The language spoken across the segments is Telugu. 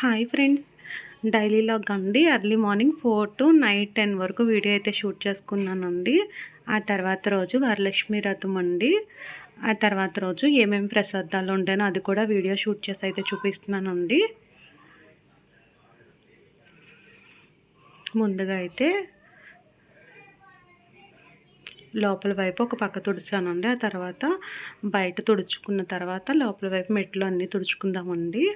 హాయ్ ఫ్రెండ్స్ డైలీ లాగ్ అండి. Early morning four to night ten వరకు వీడియో అయితే షూట్ చేసుకున్నానండి. ఆ తర్వాత రోజు వరలక్ష్మి రథం అండి. ఆ తర్వాత రోజు ఏమేమి ప్రసాదాలు ఉండేనో అది కూడా వీడియో షూట్ చేసి అయితే చూపిస్తున్నానండి. ముందుగా అయితే లోపల వైపు ఒక పక్క తుడిచానండి. ఆ తర్వాత బయట తుడుచుకున్న తర్వాత లోపల వైపు మెట్లు అన్నీ తుడుచుకుందామండి.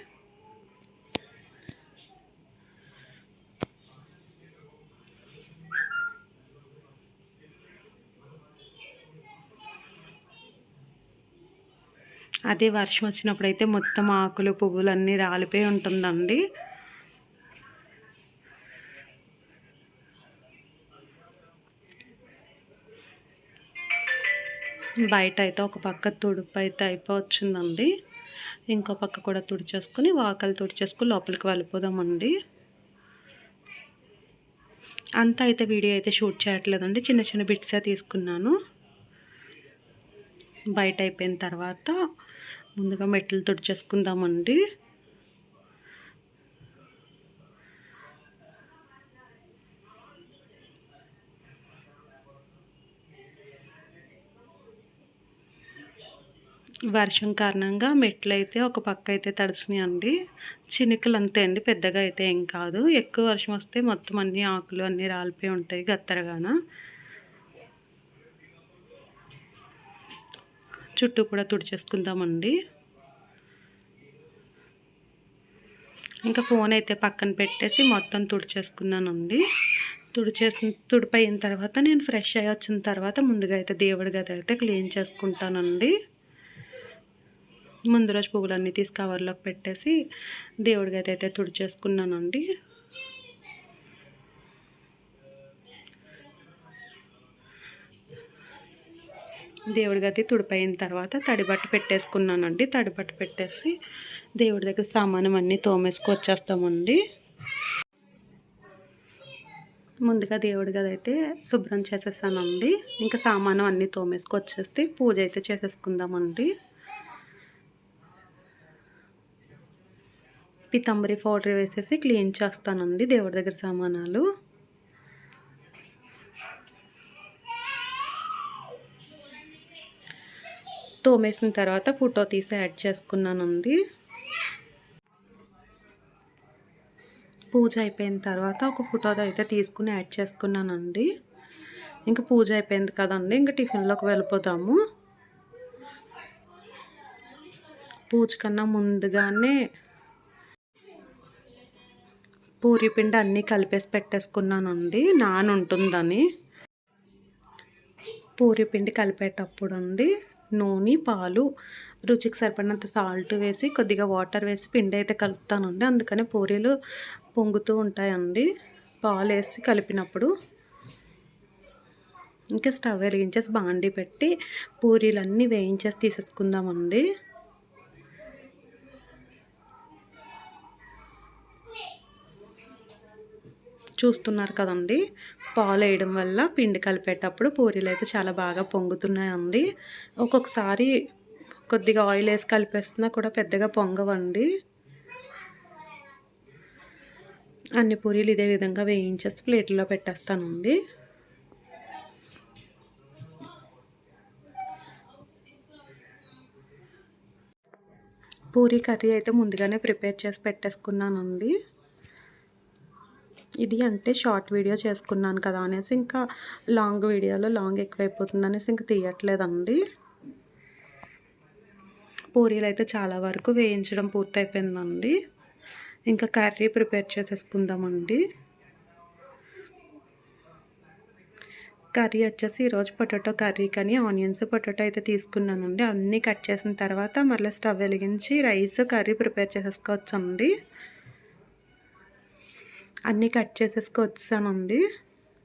అదే వర్షం వచ్చినప్పుడు అయితే మొత్తం ఆకులు పువ్వులు అన్నీ రాలిపోయి ఉంటుందండి. బయట అయితే ఒక పక్క తుడుపు అయితే అయిపోవచ్చిందండి. ఇంకో పక్క కూడా తుడిచేసుకుని వాకలు తుడిచేసుకుని లోపలికి వెళ్ళిపోదామండి. అంతా అయితే వీడియో అయితే షూట్ చేయట్లేదండి. చిన్న చిన్న బిట్సే తీసుకున్నాను. బయట అయిపోయిన తర్వాత ముందుగా మెట్లు తుడిచేసుకుందామండి. వర్షం కారణంగా మెట్లు అయితే ఒక పక్క అయితే తడిచినాయండి. చినుకులు అంతే అండి పెద్దగా అయితే ఏం కాదు. ఎక్కువ వర్షం వస్తే మొత్తం అన్ని ఆకులు అన్నీ రాలిపోయి ఉంటాయి గత్తరగాన. చుట్టూ కూడా తుడిచేసుకుందామండి. ఇంకా ఫోన్ అయితే పక్కన పెట్టేసి మొత్తం తుడిచేసుకున్నానండి. తుడిచేసిన తుడిపోయిన తర్వాత నేను ఫ్రెష్ అయ్యి వచ్చిన తర్వాత ముందుగా అయితే దేవుడి గది అయితే క్లీన్ చేసుకుంటానండి. ముందు రోజు పువ్వులన్నీ తీసి కవర్లోకి పెట్టేసి దేవుడి గది అయితే తుడిచేసుకున్నానండి. దేవుడి గది తుడిపోయిన తర్వాత తడిబట్ట పెట్టేసుకున్నానండి. తడిబట్ట పెట్టేసి దేవుడి దగ్గర సామానం అన్నీ తోమేసుకు వచ్చేస్తామండి. ముందుగా దేవుడి గది అయితే శుభ్రం చేసేసానండి. ఇంకా సామానం అన్నీ తోమేసుకు వచ్చేస్తే పూజ అయితే చేసేసుకుందామండి. పితంబరి పౌడర్ వేసేసి క్లీన్ చేస్తానండి దేవుడి దగ్గర సామానాలు. తోమేసిన తర్వాత ఫోటో తీసి యాడ్ చేసుకున్నానండి. పూజ అయిపోయిన తర్వాత ఒక ఫోటో అయితే తీసుకుని యాడ్ చేసుకున్నానండి. ఇంకా పూజ అయిపోయింది కదండి ఇంకా టిఫిన్లోకి వెళ్ళిపోతాము పూజ కన్నా ముందుగానే పూరి పిండి అన్నీ కలిపేసి పెట్టేసుకున్నానండి. నాన్ ఉంటుందని పూరి పిండి కలిపేటప్పుడు అండి నూనె పాలు రుచికి సరిపడినంత సాల్ట్ వేసి కొద్దిగా వాటర్ వేసి పిండి అయితే కలుపుతానండి. అందుకనే పూరీలు పొంగుతూ ఉంటాయండి. పాలు వేసి కలిపినప్పుడు ఇంకా స్టవ్ వెలిగించేసి బాండి పెట్టి పూరీలన్నీ వేయించేసి తీసేసుకుందామండి. చూస్తున్నారు కదండి. పాలు వేయడం వల్ల పిండి కలిపేటప్పుడు పూరీలు అయితే చాలా బాగా పొంగుతున్నాయండి. ఒక్కొక్కసారి కొద్దిగా ఆయిల్ వేసి కలిపేస్తున్నా కూడా పెద్దగా పొంగవండి. అన్ని పూరీలు ఇదే విధంగా వేయించేసి ప్లేట్లో పెట్టేస్తానండి. పూరీ కర్రీ అయితే ముందుగానే ప్రిపేర్ చేసి పెట్టేసుకున్నానండి. ఇది అంటే షార్ట్ వీడియో చేసుకున్నాను కదా అనేసి ఇంకా లాంగ్ వీడియోలో లాంగ్ ఎక్కువైపోతుంది అనేసి ఇంకా తీయట్లేదండి. పూరీలు అయితే చాలా వరకు వేయించడం పూర్తయిపోయిందండి. ఇంకా కర్రీ ప్రిపేర్ చేసేసుకుందామండి. కర్రీ వచ్చేసి ఈరోజు పొటాటో కర్రీ కానీ ఆనియన్స్ పొటాటో అయితే తీసుకున్నానండి. అన్నీ కట్ చేసిన తర్వాత మళ్ళీ స్టవ్ వెలిగించి రైస్ కర్రీ ప్రిపేర్ చేసేసుకోవచ్చండి. అన్నీ కట్ చేసేసుకొచ్చానండి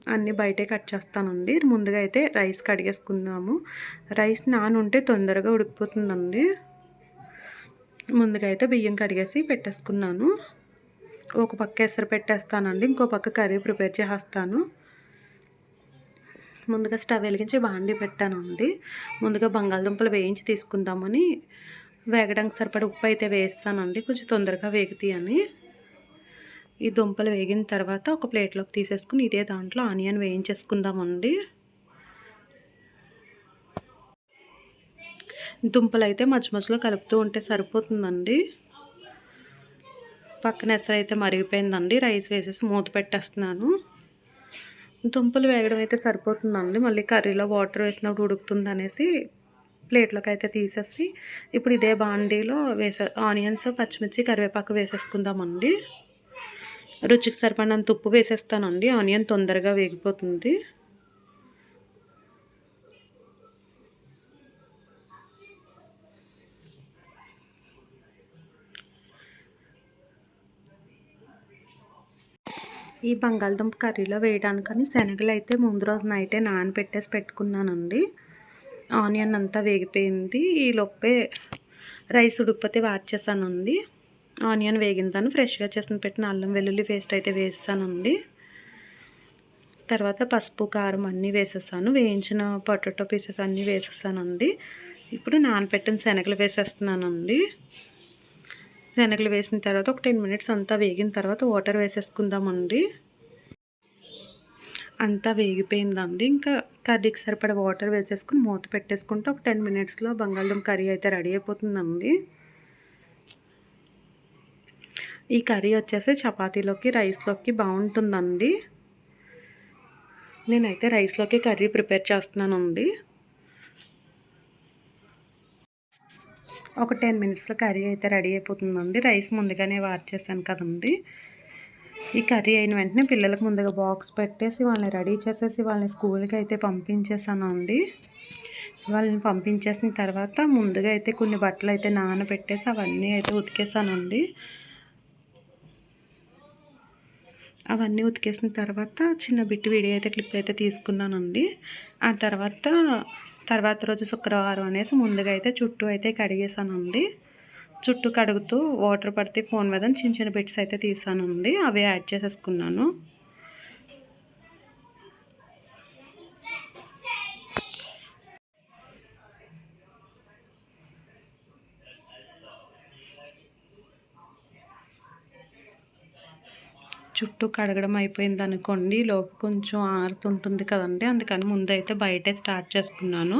అన్నీ బయటే కట్ చేస్తానండి. ముందుగా అయితే రైస్ కడిగేసుకుందాము. రైస్ నానుంటే తొందరగా ఉడికిపోతుందండి. ముందుగా అయితే బియ్యం కడిగేసి పెట్టేసుకున్నాను. ఒక పక్క ఎసరు పెట్టేస్తానండి. ఇంకో పక్క కర్రీ ప్రిపేర్ చేసేస్తాను. ముందుగా స్టవ్ వెలిగించి బాండి పెట్టానండి. ముందుగా బంగాళదుంపలు వేయించి తీసుకుందామని వేగడానికి సరిపడ ఉప్పు అయితే వేస్తానండి. కొంచెం తొందరగా వేగుతాయి అని ఈ దుంపలు వేగిన తర్వాత ఒక ప్లేట్లోకి తీసేసుకుని ఇదే దాంట్లో ఆనియన్ వేయించేసుకుందామండి. దుంపలు అయితే మధ్య మధ్యలో కలుపుతూ ఉంటే సరిపోతుందండి. పక్కన ఎసరు అయితే మరిగిపోయిందండి. రైస్ వేసేసి మూత పెట్టేస్తున్నాను. దుంపలు వేగడం అయితే సరిపోతుందండి. మళ్ళీ కర్రీలో వాటర్ వేసినప్పుడు ఉడుకుతుంది అనేసి ప్లేట్లోకి అయితే తీసేసి ఇప్పుడు ఇదే బాండీలో వేసే ఆనియన్స్ పచ్చిమిర్చి కరివేపాకు వేసేసుకుందామండి. రుచికి సరిపడినంత ఉప్పు వేసేస్తానండి. ఆనియన్ తొందరగా వేగిపోతుంది. ఈ బంగాళదుంప కర్రీలో వేయడానికని శనగలు అయితే ముందు రోజు నైటే నానబెట్టేసి పెట్టుకున్నానండి. ఆనియన్ అంతా వేగిపోయింది. ఈ లోపే రైస్ ఉడికిపోతే వార్చేసానండి ఆనియన్ వేగిందాను ఫ్రెష్గా చేసిన పెట్టిన అల్లం వెల్లుల్లి పేస్ట్ అయితే వేస్తానండి. తర్వాత పసుపు కారం అన్నీ వేసేసాను వేయించిన పొటాటో పీసెస్ అన్నీ వేసేసానండి ఇప్పుడు నానబెట్టిన శనగలు వేసేస్తున్నానండి. శనగలు వేసిన తర్వాత ఒక టెన్ మినిట్స్ అంతా వేగిన తర్వాత వాటర్ వేసేసుకుందామండి. అంతా వేగిపోయిందండి. ఇంకా కర్రీకి సరిపడ వాటర్ వేసేసుకుని మూత పెట్టేసుకుంటే ఒక టెన్ మినిట్స్లో బంగాళదుంప కర్రీ అయితే రెడీ అయిపోతుందండి. ఈ కర్రీ వచ్చేసి చపాతీలోకి రైస్లోకి బాగుంటుందండి. నేనైతే రైస్లోకి కర్రీ ప్రిపేర్ చేస్తున్నానండి. ఒక టెన్ మినిట్స్లో కర్రీ అయితే రెడీ అయిపోతుందండి. రైస్ ముందుగానే వార్చేసాను కదండి. ఈ కర్రీ అయిన వెంటనే పిల్లలకు ముందుగా బాక్స్ పెట్టేసి వాళ్ళని రెడీ చేసేసి వాళ్ళని స్కూల్కి అయితే పంపించేసాను అండి వాళ్ళని పంపించేసిన తర్వాత ముందుగా అయితే కొన్ని బట్టలు అయితే నానబెట్టేసి అవన్నీ అయితే ఉతికేసానండి అవన్నీ ఉతికేసిన తర్వాత చిన్న బిట్టు వీడియో అయితే క్లిప్ అయితే తీసుకున్నానండి. ఆ తర్వాత తర్వాత రోజు శుక్రవారం అనేసి ముందుగా అయితే చుట్టూ అయితే కడిగేసానండి చుట్టూ కడుగుతూ వాటర్ పడితే ఫోన్ మీద చిన్న చిన్న బిట్స్ అయితే తీసానండి. అవి యాడ్ చేసేసుకున్నాను. చుట్టూ కడగడం అయిపోయింది అనుకోండి లోపు కొంచెం ఆరుతుంటుంది కదండి. అందుకని ముందైతే బయటే స్టార్ట్ చేసుకున్నాను.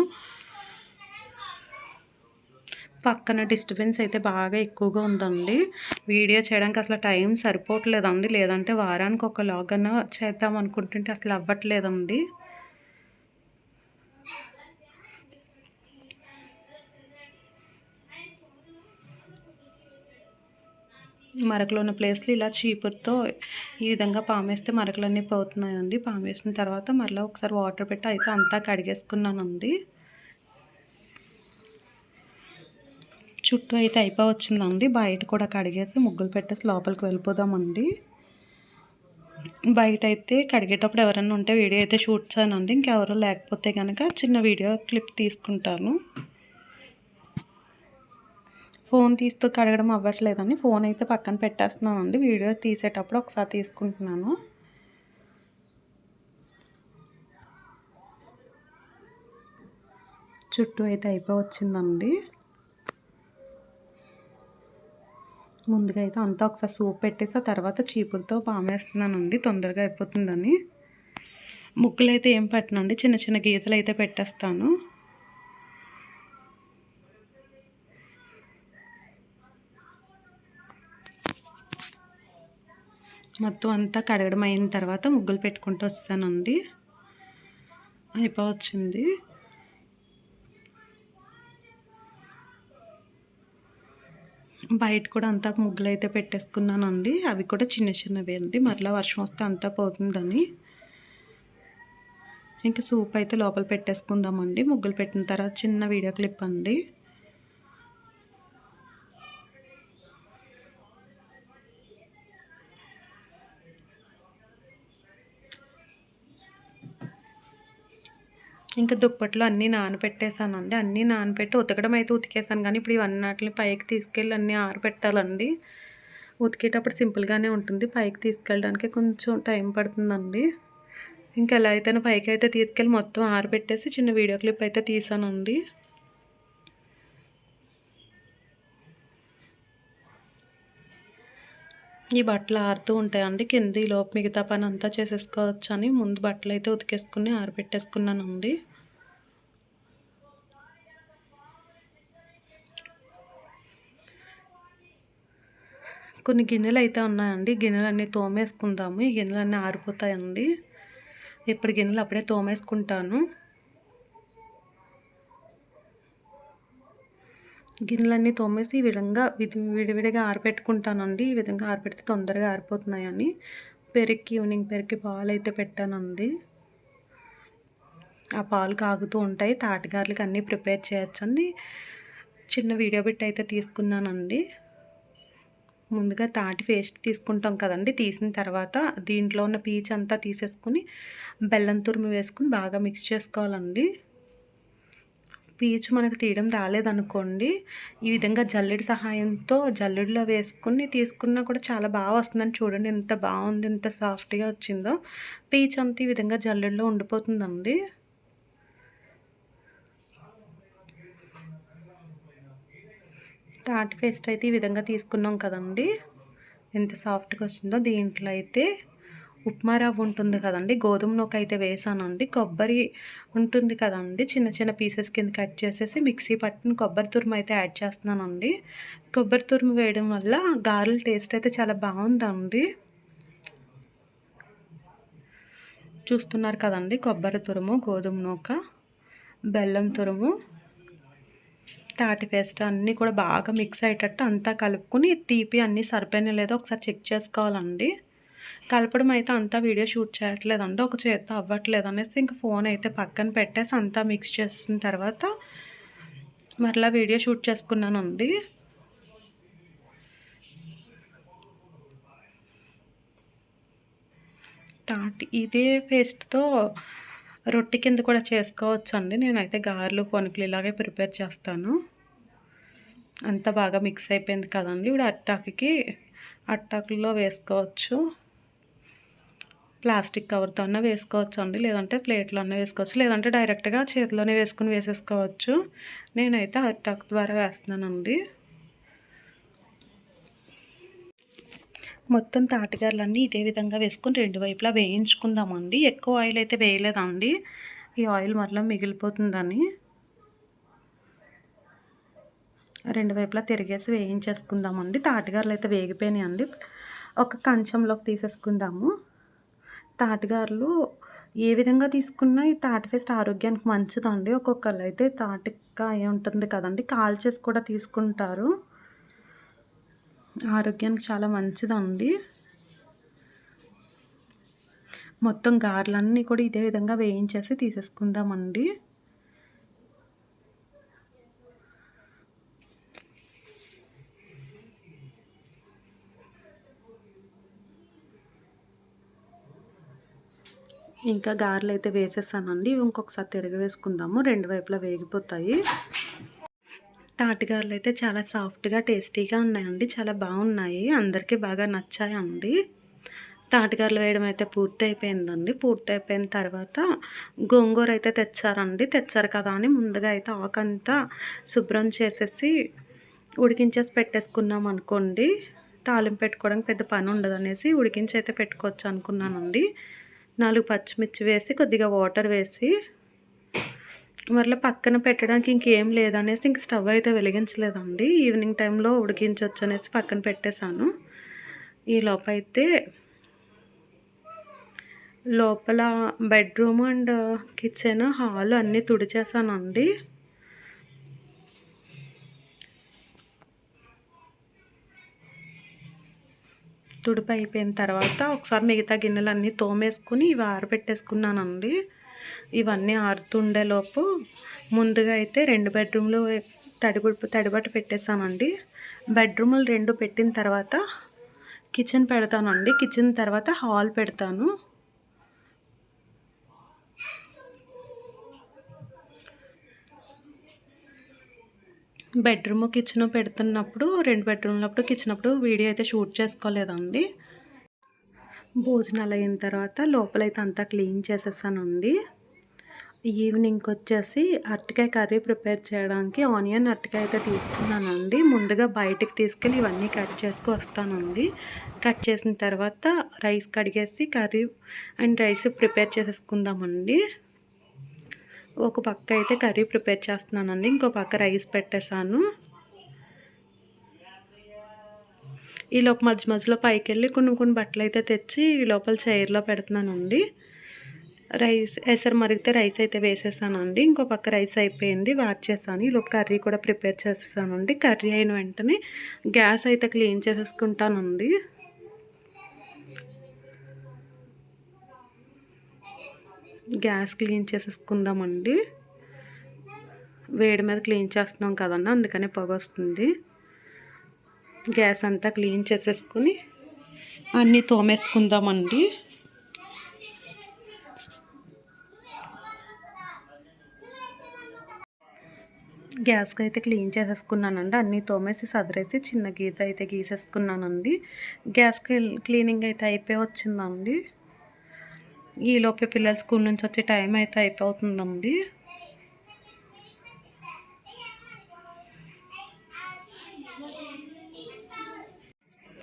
పక్కన డిస్టర్బెన్స్ అయితే బాగా ఎక్కువగా ఉందండి. వీడియో చేయడానికి అసలు టైం సరిపోవట్లేదండి. లేదంటే వారానికి ఒక లాగ్ అన్న చేద్దాం అనుకుంటుంటే అసలు అవ్వట్లేదండి. మరకలు ఉన్న ప్లేస్లో ఇలా చీపురుతో ఈ విధంగా పామేస్తే మరకలన్నీ పోతున్నాయండి. పామేసిన తర్వాత మళ్ళీ ఒకసారి వాటర్ పెట్టి అయితే అంతా కడిగేసుకున్నానండి. చుట్టూ అయితే అయిపోవచ్చిందండి. బయట కూడా కడిగేసి ముగ్గులు పెట్టేసి లోపలికి వెళ్ళిపోదామండి. బయట అయితే కడిగేటప్పుడు ఎవరైనా ఉంటే వీడియో అయితే షూట్ చేయనండి ఇంకెవరు లేకపోతే కనుక చిన్న వీడియో క్లిప్ తీసుకుంటాను. ఫోన్ తీస్తూ కడగడం అవ్వట్లేదని ఫోన్ అయితే పక్కన పెట్టేస్తున్నానండి. వీడియో తీసేటప్పుడు ఒకసారి తీసుకుంటున్నాను. చుట్టూ అయితే అయిపోవచ్చిందండి. ముందుగా అయితే అంతా ఒకసారి సూప్ పెట్టేసి ఆ తర్వాత చీపురుతో పామేస్తున్నానండి. తొందరగా అయిపోతుందని. ముగ్గులు అయితే ఏం పెట్టనండి. చిన్న చిన్న గీతలు అయితే పెట్టేస్తాను. మొత్తం అంతా కడగడం అయిన తర్వాత ముగ్గులు పెట్టుకుంటూ వస్తానండి. అయిపోవచ్చింది. బయట కూడా అంతా ముగ్గులు అయితే పెట్టేసుకున్నానండి. అవి కూడా చిన్న చిన్నవి అండి. మరలా వర్షం వస్తే అంతా పోతుందని. ఇంకా సూప్ అయితే లోపల పెట్టేసుకుందామండి. ముగ్గులు పెట్టిన తర్వాత చిన్న వీడియో క్లిప్ అండి. ఇంకా దుప్పట్లు అన్నీ నానబెట్టేసానండి అన్నీ నానబెట్టి ఉతకడం అయితే ఉతికేసాను కానీ ఇప్పుడు ఇవన్నీ పైకి తీసుకెళ్ళి అన్నీ ఆరబెట్టాలండి ఉతికేటప్పుడు సింపుల్గానే ఉంటుంది. పైకి తీసుకెళ్ళడానికి కొంచెం టైం పడుతుందండి. ఇంకా ఎలా అయితే పైకి అయితే తీసుకెళ్ళి మొత్తం ఆరబెట్టేసి చిన్న వీడియో క్లిప్ అయితే తీసానండి ఈ బట్టలు ఆరుతూ ఉంటాయండి. కింద ఈ లోపు మిగతా పని అంతా చేసేసుకోవచ్చు అని ముందు బట్టలు అయితే ఉతికేసుకుని ఆరబెట్టేసుకున్నానండి కొన్ని గిన్నెలు అయితే ఉన్నాయండి. గిన్నెలన్నీ తోమేసుకుందాము. ఈ గిన్నెలన్నీ ఆరిపోతాయండి. ఇప్పుడు గిన్నెలు అప్పుడే తోమేసుకుంటాను. గిన్నెలన్నీ తోమేసి ఈ విధంగా విడివిడిగా ఆరిపెట్టుకుంటానండి. ఈ విధంగా ఆరిపెడితే తొందరగా ఆరిపోతున్నాయని. పెరికి ఈవినింగ్ పెరికి పాలు అయితే పెట్టానండి. ఆ పాలు కాగుతూ ఉంటాయి. తాటగారులకు అన్నీ ప్రిపేర్ చేయొచ్చండి. చిన్న వీడియో బిట్ అయితే తీసుకున్నానండి. ముందుగా తాటి పేస్ట్ తీసుకుంటాం కదండి. తీసిన తర్వాత దీంట్లో ఉన్న పీచ్ అంతా తీసేసుకుని బెల్లం తురుము వేసుకుని బాగా మిక్స్ చేసుకోవాలండి. పీచు మనకు తీయడం రాలేదనుకోండి. ఈ విధంగా జల్లెడి సహాయంతో జల్లెడిలో వేసుకుని తీసుకున్నా కూడా చాలా బాగా వస్తుందని చూడండి ఎంత బాగుంది ఎంత సాఫ్ట్గా వచ్చిందో. పీచ్ అంతా ఈ విధంగా జల్లెడిలో ఉండిపోతుందండి. తాటి పేస్ట్ అయితే ఈ విధంగా తీసుకున్నాం కదండి. ఎంత సాఫ్ట్గా వచ్చిందో దీంట్లో అయితే ఉప్మా రవ్వ ఉంటుంది కదండి. గోధుమ నూక అయితే వేసానండి. కొబ్బరి ఉంటుంది కదండి. చిన్న చిన్న పీసెస్ కింద కట్ చేసేసి మిక్సీ పట్టిన కొబ్బరి తురుము అయితే యాడ్ చేస్తున్నానండి. కొబ్బరి తురుము వేయడం వల్ల గారెల టేస్ట్ అయితే చాలా బాగుందండి. చూస్తున్నారు కదండి. కొబ్బరి తురుము గోధుమ నూక బెల్లం తురుము తాటి పేస్ట్ అన్నీ కూడా బాగా మిక్స్ అయ్యేటట్టు అంతా కలుపుకొని తీపి అన్నీ సరిపోయినా లేదో ఒకసారి చెక్ చేసుకోవాలండి. కలపడం అయితే అంతా వీడియో షూట్ చేయట్లేదండి ఒక చేత్తో అవ్వట్లేదు అనేసి ఇంక ఫోన్ అయితే పక్కన పెట్టేసి అంతా మిక్స్ చేసిన తర్వాత మరలా వీడియో షూట్ చేసుకున్నానండి. తాటి ఇదే పేస్ట్తో రొట్టె కింద కూడా చేసుకోవచ్చు అండి నేనైతే గారెలు పొనుకులు ఇలాగే ప్రిపేర్ చేస్తాను. అంత బాగా మిక్స్ అయిపోయింది కదండి. ఇప్పుడు అట్టాకి అట్టాకుల్లో వేసుకోవచ్చు. ప్లాస్టిక్ కవర్తో అన్న వేసుకోవచ్చు అండి లేదంటే ప్లేట్లో అన్న వేసుకోవచ్చు. లేదంటే డైరెక్ట్గా చేతిలోనే వేసుకుని వేసేసుకోవచ్చు. నేనైతే అట్టాకు ద్వారా వేస్తున్నానండి. మొత్తం తాటిగారులన్నీ ఇదే విధంగా వేసుకొని రెండు వైపులా వేయించుకుందామండి. ఎక్కువ ఆయిల్ అయితే వేయలేదండి. ఈ ఆయిల్ మరలా మిగిలిపోతుందని. రెండు వైపులా తిరిగేసి వేయించేసుకుందామండి. తాటిగారులు అయితే వేగిపోయినాయండి. ఒక కంచంలోకి తీసేసుకుందాము. తాటిగారులు ఏ విధంగా తీసుకున్నా ఈ తాటి పేస్ట్ ఆరోగ్యానికి మంచిదండి. ఒక్కొక్కరు అయితే తాటికాయ ఉంటుంది కదండి. కాల్చేసి కూడా తీసుకుంటారు. ఆరోగ్యానికి చాలా మంచిదండి. మొత్తం గారెలన్నీ కూడా ఇదే విధంగా వేయించేసి తీసేసుకుందామండి. ఇంకా గారెలు అయితే వేసేసానండి ఇంకొకసారి తిరగ వేసుకుందాము. రెండు వైపులా వేగిపోతాయి. తాటిగారులు అయితే చాలా సాఫ్ట్గా టేస్టీగా ఉన్నాయండి. చాలా బాగున్నాయి. అందరికీ బాగా నచ్చాయండి తాటిగారులు వేయడం అయితే పూర్తి అయిపోయిందండి పూర్తి అయిపోయిన తర్వాత గోంగూర అయితే తెచ్చారండి. తెచ్చారు కదా అని ముందుగా అయితే ఆకంతా శుభ్రం చేసేసి ఉడికించేసి పెట్టేసుకున్నాం అనుకోండి. తాలింపు పెట్టుకోవడానికి పెద్ద పని ఉండదు అనేసి ఉడికించి అయితే పెట్టుకోవచ్చు అనుకున్నానండి. నాలుగు పచ్చిమిర్చి వేసి కొద్దిగా వాటర్ వేసి మరలా పక్కన పెట్టడానికి ఇంకేం లేదనేసి ఇంక స్టవ్ అయితే వెలిగించలేదండి. ఈవినింగ్ టైంలో ఉడికించవచ్చు అనేసి పక్కన పెట్టేశాను. ఈ లోపైతే లోపల బెడ్రూమ్ అండ్ కిచెన్ హాల్ అన్నీ తుడిచేసానండి తుడిపి అయిపోయిన తర్వాత ఒకసారి మిగతా గిన్నెలన్నీ తోమేసుకుని ఇవి ఆరబెట్టేసుకున్నానండి ఇవన్నీ ఆరుతుండేలోపు ముందుగా అయితే రెండు బెడ్రూమ్లు తడిబు తడిబట్ట పెట్టేశానండి బెడ్రూములు రెండు పెట్టిన తర్వాత కిచెన్ పెడతానండి. కిచెన్ తర్వాత హాల్ పెడతాను. బెడ్రూమ్ కిచెన్ పెడుతున్నప్పుడు రెండు బెడ్రూమ్లప్పుడు కిచెన్ అప్పుడు వీడియో అయితే షూట్ చేసుకోలేదండి. భోజనాలు అయిన తర్వాత లోపలైతే అంతా క్లీన్ చేసేసానండి. ఈవినింగ్కి వచ్చేసి అరటికాయ కర్రీ ప్రిపేర్ చేయడానికి ఆనియన్ అరటికాయ అయితే తీసుకున్నానండి. ముందుగా బయటికి తీసుకెళ్ళి ఇవన్నీ కట్ చేసుకు వస్తానండి. కట్ చేసిన తర్వాత రైస్ కడిగేసి కర్రీ అండ్ రైస్ ప్రిపేర్ చేసేసుకుందామండి. ఒక పక్క అయితే కర్రీ ప్రిపేర్ చేస్తున్నానండి. ఇంకో పక్క రైస్ పెట్టేశాను. ఈ లోపు మధ్య మధ్యలో పైకి వెళ్ళి కొన్ని కొన్ని బట్టలు అయితే తెచ్చి ఈ లోపల చైర్లో పెడుతున్నానండి. రైస్ ఎసరు మరిగితే రైస్ అయితే వేసేసానండి. ఇంకో పక్క రైస్ అయిపోయింది వార్చేసాను ఈ ఈలోపు కర్రీ కూడా ప్రిపేర్ చేసేసానండి. కర్రీ అయిన వెంటనే గ్యాస్ అయితే క్లీన్ చేసేసుకుంటానండి. గ్యాస్ క్లీన్ చేసేసుకుందామండి. వేడి మీద క్లీన్ చేస్తున్నాం కదండి అందుకనే పొగ వస్తుంది. గ్యాస్ అంతా క్లీన్ చేసేసుకుని అన్నీ తోమేసుకుందామండి. గ్యాస్కి అయితే క్లీన్ చేసేసుకున్నానండి. అన్నీ తోమేసి సదిరేసి చిన్న గీత అయితే గీసేసుకున్నానండి. గ్యాస్ క్లీనింగ్ అయితే అయిపోయి వచ్చిందండి. ఈలోపే పిల్లలు స్కూల్ నుంచి వచ్చే టైం అయితే అయిపోతుందండి.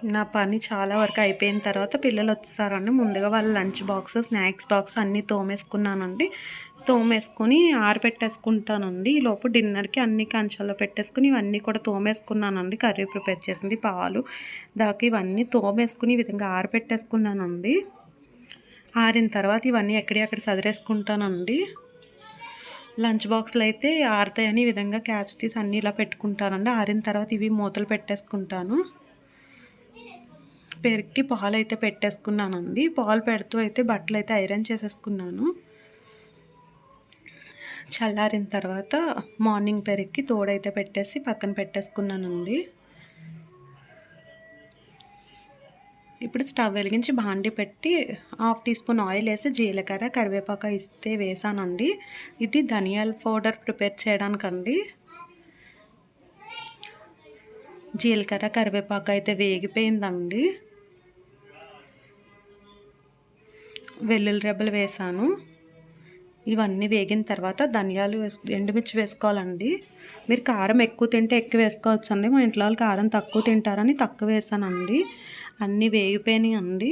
నా పని చాలా వరకు అయిపోయిన తర్వాత పిల్లలు వచ్చేసారండి. ముందుగా వాళ్ళ లంచ్ బాక్స్ స్నాక్స్ బాక్స్ అన్నీ తోమేసుకున్నానండి. తోమేసుకొని ఆరబెట్టేసుకుంటానండి. ఈ లోపు డిన్నర్కి అన్ని కంచాల్లో పెట్టేసుకుని ఇవన్నీ కూడా తోమేసుకున్నానండి. కర్రీ ప్రిపేర్ చేసింది పాలు దాకా ఇవన్నీ తోమేసుకుని ఈ విధంగా ఆరబెట్టేసుకున్నానండి. ఆరిన తర్వాత ఇవన్నీ ఎక్కడెక్కడ సదిరేసుకుంటానండి. లంచ్ బాక్స్లో అయితే ఆరుతాయని ఈ విధంగా క్యాప్స్ తీసి అన్నీ ఇలా పెట్టుకుంటానండి. ఆరిన తర్వాత ఇవి మూతలు పెట్టేసుకుంటాను. పెరిగి పాలు అయితే పెట్టేసుకున్నానండి. పాలు పెడుతూ అయితే బట్టలు అయితే ఐరన్ చేసేసుకున్నాను. చల్లారిన తర్వాత మార్నింగ్ పెరిగి తోడైతే పెట్టేసి పక్కన పెట్టేసుకున్నానండి. ఇప్పుడు స్టవ్ వెలిగించి బాండి పెట్టి హాఫ్ టీ స్పూన్ ఆయిల్ వేసి జీలకర్ర కరివేపాకు ఇస్తే వేసానండి. ఇది ధనియాల పౌడర్ ప్రిపేర్ చేయడానికండి. జీలకర్ర కరివేపాకు అయితే వేగిపోయిందండి. వెల్లుల్లి రెబ్బలు వేసాను. ఇవన్నీ వేగిన తర్వాత ధనియాలు ఎండుమిర్చి వేసుకోవాలండి. మీరు కారం ఎక్కువ తింటే ఎక్కువ వేసుకోవచ్చు అండి మా ఇంట్లో వాళ్ళు కారం తక్కువ తింటారని తక్కువ వేసానండి. అన్నీ వేగిపోయినాయి అండి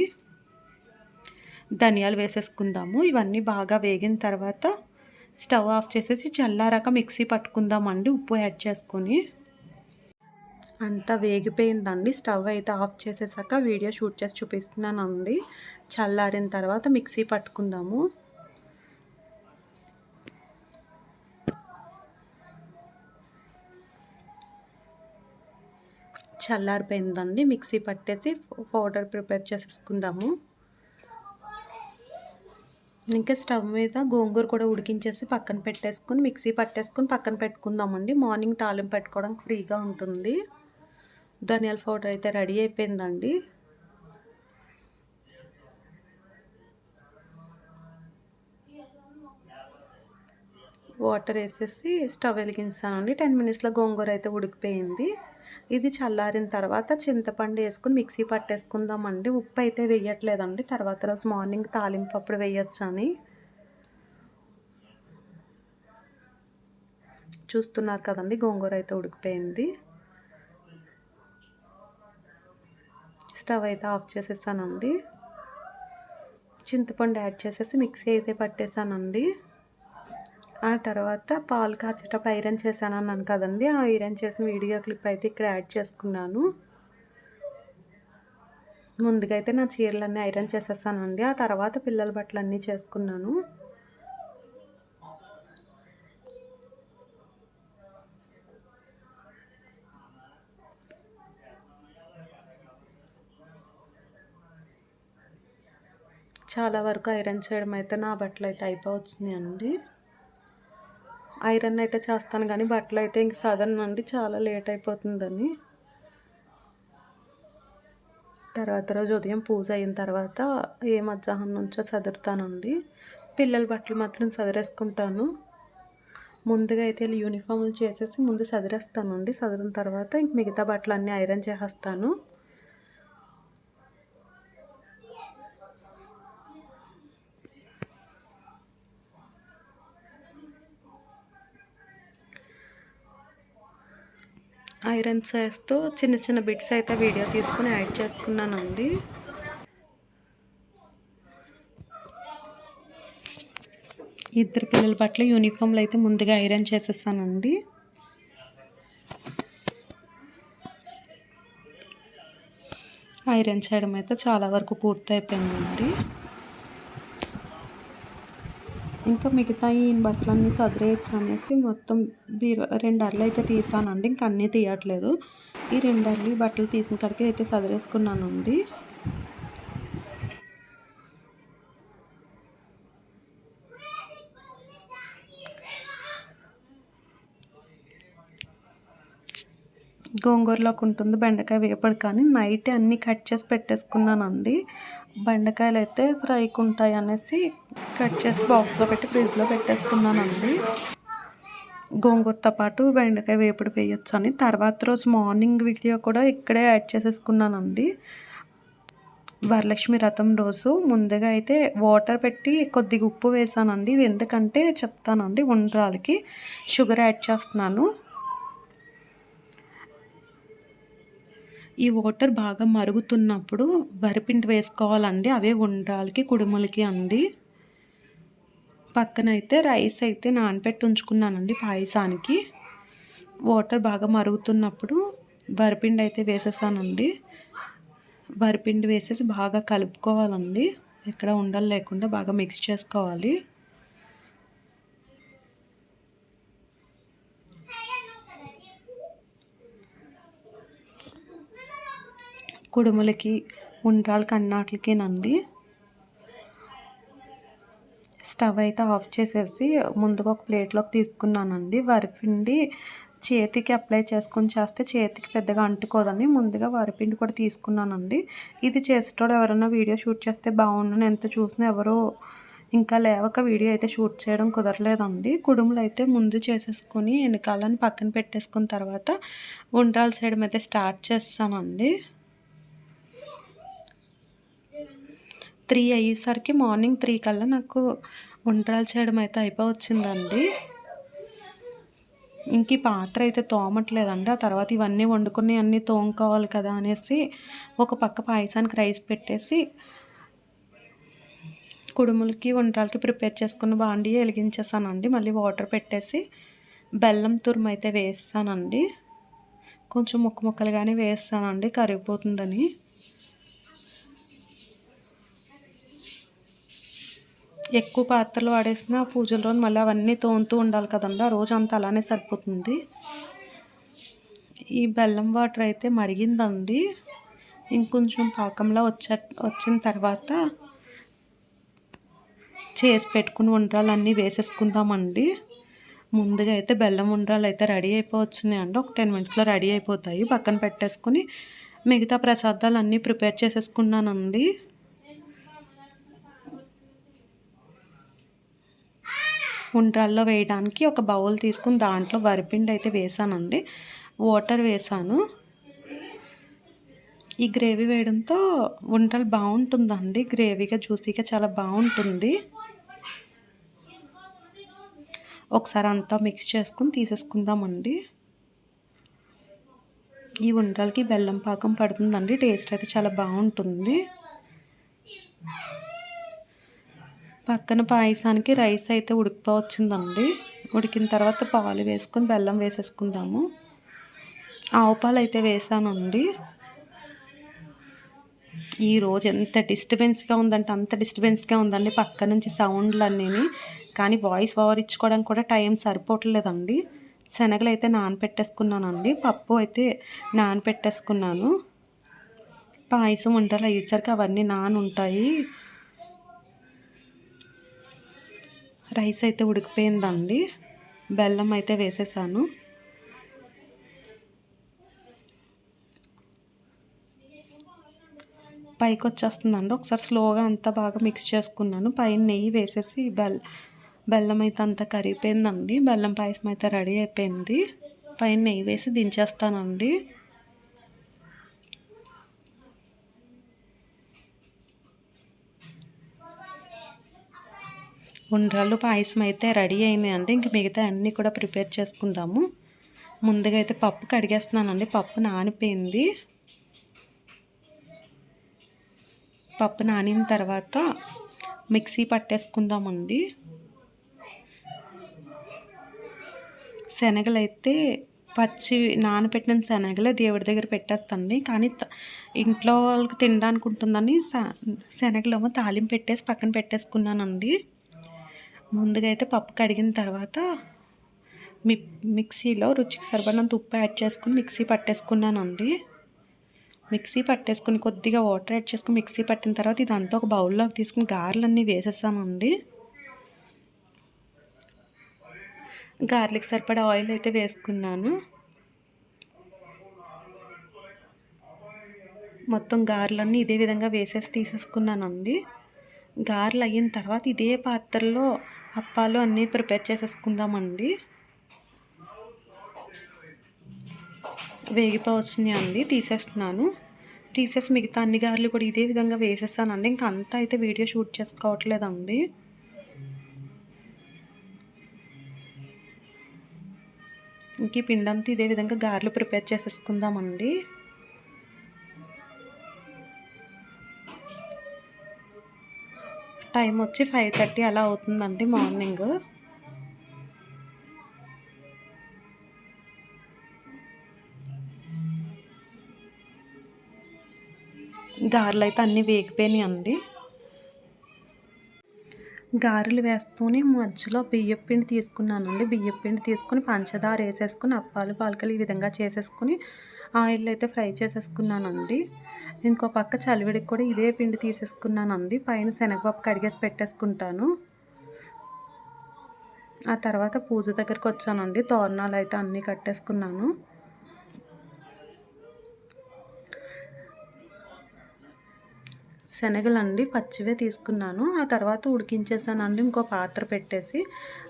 ధనియాలు వేసేసుకుందాము. ఇవన్నీ బాగా వేగిన తర్వాత స్టవ్ ఆఫ్ చేసేసి చల్లారాక మిక్సీ పట్టుకుందామండి. ఉప్పు యాడ్ చేసుకొని. అంతా వేగిపోయిందండి. స్టవ్ అయితే ఆఫ్ చేసేసాక వీడియో షూట్ చేసి చూపిస్తున్నానండి. చల్లారిన తర్వాత మిక్సీ పట్టుకుందాము. చల్లారిపోయిందండి. మిక్సీ పట్టేసి పౌడర్ ప్రిపేర్ చేసేసుకుందాము. ఇంకా స్టవ్ మీద గోంగూర కూడా ఉడికించేసి పక్కన పెట్టేసుకుని మిక్సీ పట్టేసుకుని పక్కన పెట్టుకుందామండి. మార్నింగ్ తాలింపు పెట్టుకోవడానికి ఫ్రీగా ఉంటుంది. ధనియాల పౌడర్ అయితే రెడీ అయిపోయిందండి. వాటర్ వేసేసి స్టవ్ వెలిగించానండి. టెన్ మినిట్స్లో గోంగూర అయితే ఉడికిపోయింది. ఇది చల్లారిన తర్వాత చింతపండు వేసుకుని మిక్సీ పట్టేసుకుందామండి. ఉప్పు అయితే వేయట్లేదండి. తర్వాత రోజు మార్నింగ్ తాలింపు అప్పుడు వేయొచ్చని. చూస్తున్నారు కదండి గోంగూర అయితే ఉడికిపోయింది. స్టవ్ అయితే ఆఫ్ చేసేసానండి. చింతపండు యాడ్ చేసేసి మిక్సీ అయితే పట్టేసానండి. ఆ తర్వాత పాలు కాచేటప్పుడు ఐరన్ చేశాను అన్నాను కదండి. ఆ ఐరన్ చేసిన వీడియో క్లిప్ అయితే ఇక్కడ యాడ్ చేసుకున్నాను. ముందుగా అయితే నా చీరలన్నీ ఐరన్ చేసేసానండి. ఆ తర్వాత పిల్లల బట్టలు అన్నీ చేసుకున్నాను. చాలా వరకు ఐరన్ చేయడం అయితే నా బట్టలు అయితే అయిపోవచ్చున్నాయి అండి ఐరన్ అయితే చేస్తాను కానీ బట్టలు అయితే ఇంక సదనండి చాలా లేట్ అయిపోతుందని. తర్వాత రోజు ఉదయం పూజ అయిన తర్వాత ఏ మధ్యాహ్నం నుంచో చదురుతానండి పిల్లల బట్టలు మాత్రం చదిరేసుకుంటాను ముందుగా అయితే యూనిఫామ్లు చేసేసి ముందు చదిరేస్తానండి చదిరిన తర్వాత ఇంక మిగతా బట్టలు అన్నీ ఐరన్ చేసేస్తాను. ఐరన్ చేస్తూ చిన్న చిన్న బిట్స్ అయితే వీడియో తీసుకుని యాడ్ చేసుకున్నానండి. ఇద్దరు పిల్లల బట్టలు యూనిఫామ్లు అయితే ముందుగా ఐరన్ చేసేసానండి. ఐరన్ చేయడం అయితే చాలా వరకు పూర్తి అయిపోయిందండి ఇంకా మిగతా ఈ బట్టలన్నీ సదిరేయచ్చు అనేసి మొత్తం బీరు రెండు అరలు అయితే తీసానండి. ఇంకా అన్నీ తీయట్లేదు. ఈ రెండు అరలు బట్టలు తీసిన కాడికి అయితే సదిరేసుకున్నానండి. గోంగూరలోకి ఉంటుంది బెండకాయ వేపడు కానీ నైట్ అన్నీ కట్ చేసి పెట్టేసుకున్నానండి. బెండకాయలు అయితే ఫ్రైకి ఉంటాయి అనేసి కట్ చేసి బాక్స్లో పెట్టి ఫ్రిడ్జ్లో పెట్టేసుకున్నానండి. గోంగూరతో పాటు బెండకాయ వేపుడు వేయొచ్చు అని తర్వాత రోజు మార్నింగ్ వీడియో కూడా ఇక్కడే యాడ్ చేసేసుకున్నానండి. వరలక్ష్మి రథం రోజు. ముందుగా అయితే వాటర్ పెట్టి కొద్దిగా ఉప్పు వేసానండి. ఎందుకంటే చెప్తానండి ఉండ్రాలకి షుగర్ యాడ్ చేస్తున్నాను. ఈ వాటర్ బాగా మరుగుతున్నప్పుడు వరిపిండి వేసుకోవాలండి. అవే ఉండ్రాలకి కుడుములకి అండి. పక్కన అయితే రైస్ అయితే నానపెట్టి ఉంచుకున్నానండి పాయసానికి. వాటర్ బాగా మరుగుతున్నప్పుడు వరిపిండి అయితే వేసేసానండి. వరిపిండి వేసేసి బాగా కలుపుకోవాలండి. ఎక్కడ ఉండలు లేకుండా బాగా మిక్స్ చేసుకోవాలి. కుడుములకి ఉండ్రాలకి అన్నాట్లకి నంది. స్టవ్ అయితే ఆఫ్ చేసేసి ముందుగా ఒక ప్లేట్లోకి తీసుకున్నానండి. వరిపిండి చేతికి అప్లై చేసుకుని చేస్తే చేతికి పెద్దగా అంటుకోదని ముందుగా వరిపిండి కూడా తీసుకున్నానండి. ఇది చేసేటోడు ఎవరైనా వీడియో షూట్ చేస్తే బాగుండని ఎంత చూసినా ఎవరో ఇంకా లేవక వీడియో అయితే షూట్ చేయడం కుదరలేదండి. కుడుములు అయితే ముందు చేసేసుకొని వెనకాలని పక్కన పెట్టేసుకున్న తర్వాత ఉండ్రాల చేయడం అయితే స్టార్ట్ చేస్తానండి. త్రీ అయ్యేసరికి మార్నింగ్ త్రీ కల్లా నాకు వంటరాలు చేయడం అయితే అయిపోవచ్చిందండి. ఇంక ఈ పాత్ర అయితే తోమట్లేదండి. ఆ తర్వాత ఇవన్నీ వండుకుని అన్నీ తోముకోవాలి కదా అనేసి ఒక పక్క పాయసానికి రైస్ పెట్టేసి కుడుములకి వంటలకి ప్రిపేర్ చేసుకున్న బాండి వెలిగించేసానండి. మళ్ళీ వాటర్ పెట్టేసి బెల్లం తురుము అయితే వేస్తానండి. కొంచెం ముక్క ముక్కలుగానే వేస్తానండి. కరిగిపోతుందని. ఎక్కువ పాత్రలు వాడేసిన పూజల రోజు మళ్ళీ అవన్నీ తోముతూ ఉండాలి కదండి. ఆ రోజు అంతా అలానే సరిపోతుంది. ఈ బెల్లం వాటర్ అయితే మరిగిందండి. ఇంకొంచెం పాకంలో వచ్చ వచ్చిన తర్వాత చేసి పెట్టుకుని ఉండ్రాలన్నీ వేసేసుకుందామండి. ముందుగా అయితే బెల్లం ఉండ్రాలు అయితే రెడీ అయిపోవచ్చున్నాయి అండి. ఒక టెన్ మినిట్స్లో రెడీ అయిపోతాయి. పక్కన పెట్టేసుకుని మిగతా ప్రసాదాలు అన్నీ ప్రిపేర్ చేసేసుకున్నానండి. ఉండ్రాల్లో వేయడానికి ఒక బౌల్ తీసుకుని దాంట్లో వరిపిండి అయితే వేసానండి. వాటర్ వేసాను. ఈ గ్రేవీ వేయడంతో వంటలు బాగుంటుందండి. గ్రేవీగా జ్యూసీగా చాలా బాగుంటుంది. ఒకసారి అంతా మిక్స్ చేసుకుని తీసేసుకుందామండి. ఈ వంటలకి బెల్లం పాకం పడుతుందండి. టేస్ట్ అయితే చాలా బాగుంటుంది. పక్కన పాయసానికి రైస్ అయితే ఉడికిపోవచ్చిందండి. ఉడికిన తర్వాత పాలు వేసుకొని బెల్లం వేసేసుకుందాము. ఆవు పాలు అయితే వేసానండి. ఈరోజు ఎంత డిస్టర్బెన్స్గా ఉందంటే అంత డిస్టర్బెన్స్గా ఉందండి పక్క నుంచి సౌండ్లు అన్నీ కానీ వాయిస్ ఓవర్ ఇచ్చుకోవడానికి కూడా టైం సరిపోవట్లేదండి. శనగలు అయితే నానపెట్టేసుకున్నానండి. పప్పు అయితే నానపెట్టేసుకున్నాను. పాయసం ఉండాలి అయ్యేసరికి అవన్నీ నాన్ రైస్ అయితే ఉడికిపోయిందండి. బెల్లం అయితే వేసేసాను. పైకి వచ్చేస్తుందండి ఒకసారి స్లోగా అంతా బాగా మిక్స్ చేసుకున్నాను. పైన నెయ్యి వేసేసి బెల్ బెల్లం అయితే అంతా కరిగిపోయిందండి. బెల్లం పాయసం అయితే రెడీ అయిపోయింది. పైన నెయ్యి వేసి దించేస్తానండి. ఉండ్రాళ్ళు పాయసం అయితే రెడీ అయింది ఇంక మిగతా అన్నీ కూడా ప్రిపేర్ చేసుకుందాము. ముందుగా అయితే పప్పు కడిగేస్తున్నానండి. పప్పు నానిపోయింది. పప్పు నానిన తర్వాత మిక్సీ పట్టేసుకుందామండి. శనగలు అయితే పచ్చి నానబెట్టిన శనగలే దేవుడి దగ్గర పెట్టేస్తాండి. కానీ ఇంట్లో వాళ్ళకి తినడానికి ఉంటుందని శనగలేమో తాలింపు పెట్టేసి పక్కన పెట్టేసుకున్నానండి. ముందుగా అయితే పప్పు కడిగిన తర్వాత మి మిక్సీలో రుచికి సరిపడినంత ఉప్పు యాడ్ చేసుకుని మిక్సీ పట్టేసుకున్నానండి. మిక్సీ పట్టేసుకుని కొద్దిగా వాటర్ యాడ్ చేసుకుని మిక్సీ పట్టిన తర్వాత ఇదంతా ఒక బౌల్లోకి తీసుకుని గారెలన్నీ వేసేసానండి. గార్లిక్ సరిపడా ఆయిల్ అయితే వేసుకున్నాను. మొత్తం గారెలన్నీ ఇదే విధంగా వేసేసి తీసేసుకున్నానండి. గారెలు అయిన తర్వాత ఇదే పాత్రలో అప్పాలు అన్నీ ప్రిపేర్ చేసేసుకుందామండి. వేగిపోవచ్చినాయి అండి తీసేస్తున్నాను. తీసేసి మిగతా అన్ని గారెలు కూడా ఇదే విధంగా వేసేసానండి. ఇంకా అంతా అయితే వీడియో షూట్ చేసుకోవట్లేదండి. ఇంక ఈ పిండంతా ఇదే విధంగా గారెలు ప్రిపేర్ చేసేసుకుందామండి. టైం వచ్చి ఫైవ్ థర్టీ అలా అవుతుందండి మార్నింగ్. గారెలు అయితే అన్నీ వేగిపోయినాయి అండి గారెలు వేస్తూనే మధ్యలో బియ్యం పిండి తీసుకున్నానండి. బియ్యం పిండి తీసుకుని పంచదార వేసేసుకుని అప్పాలు పాలకలు ఈ విధంగా చేసేసుకుని ఆయిల్ అయితే ఫ్రై చేసేసుకున్నానండి. ఇంకో పక్క చలివిడికి కూడా ఇదే పిండి తీసేసుకున్నాను అంది పైన శనగపప్పు కడిగేసి పెట్టేసుకుంటాను. ఆ తర్వాత పూజ దగ్గరికి వచ్చానండి. తోరణాలు అయితే అన్నీ కట్టేసుకున్నాను. శనగలండి పచ్చివే తీసుకున్నాను. ఆ తర్వాత ఉడికించేసానండి. ఇంకో పాత్ర పెట్టేసి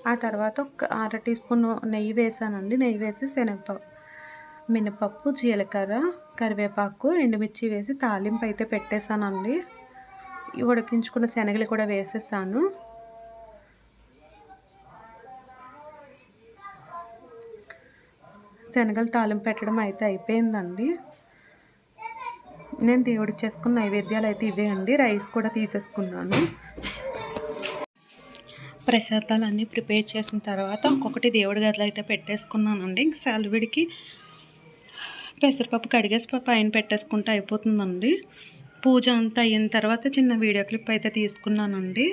ఆ తర్వాత ఒక అర టీ స్పూన్ నెయ్యి వేసానండి. నెయ్యి వేసి శనగపప్పు మినపప్పు జీలకర్ర కరివేపాకు ఎండుమిర్చి వేసి తాలింపు అయితే పెట్టేశానండి. ఉడికించుకున్న శనగలు కూడా వేసేసాను. శనగలు తాలింపు పెట్టడం అయితే అయిపోయిందండి. నేను దేవుడికి చేసుకున్న నైవేద్యాలు అయితే ఇవే అండి. రైస్ కూడా తీసేసుకున్నాను. ప్రసాదాలు అన్నీ ప్రిపేర్ చేసిన తర్వాత ఒక్కొక్కటి దేవుడి గదిలో అయితే పెట్టేసుకున్నానండి. ఇంక సెలవిడికి పెసరపప్పు కడిగేసి పప్పు పైన పెట్టేసుకుంటే అయిపోతుందండి. పూజ అంతా అయిన తర్వాత చిన్న వీడియో క్లిప్ అయితే తీసుకున్నానండి.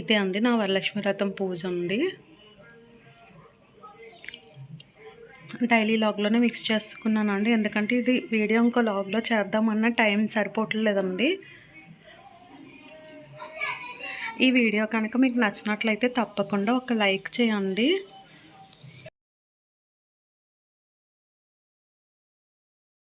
ఇదే అండి నా వరలక్ష్మి వ్రతం పూజ అండి. డైలీ లాగ్లోనే మిక్స్ చేసుకున్నాను అండి ఎందుకంటే ఇది వీడియో ఇంకో లాగ్లో చేద్దామన్న టైం సరిపోవట్లేదండి. ఈ వీడియో కనుక మీకు నచ్చినట్లయితే తప్పకుండా ఒక లైక్ చేయండి.